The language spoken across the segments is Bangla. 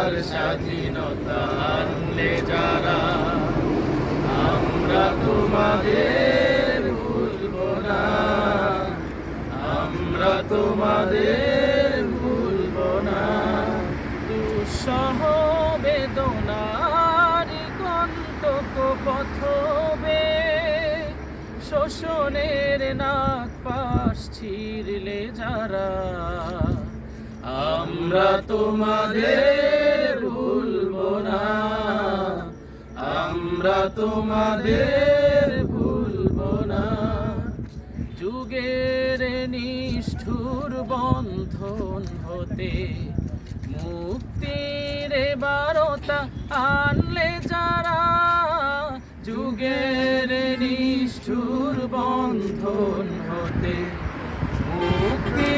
আমার স্বাধীনতা আনলে যারা, আমরা তোমাদের ভুলব না। আমরা তোমাদের ভুলব না। দুঃসহ বেদনার কণ্টক পথবে, শোষণের নাক পাশ ছিড়লে যারা, আমরা তোমাদের আমরা তোমাদের ভুলব না। যুগের নিষ্ঠুর বন্ধন হতে মুক্তির বারতা আনলে যারা যুগের নিষ্ঠুর বন্ধন হতে মুক্তির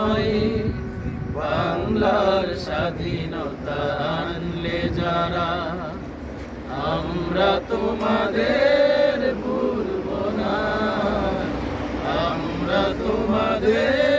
বিনিময়ে বাংলার স্বাধীনতা আনলে যারা আমরা তোমাদের ভুলব না। আমরা তোমাদের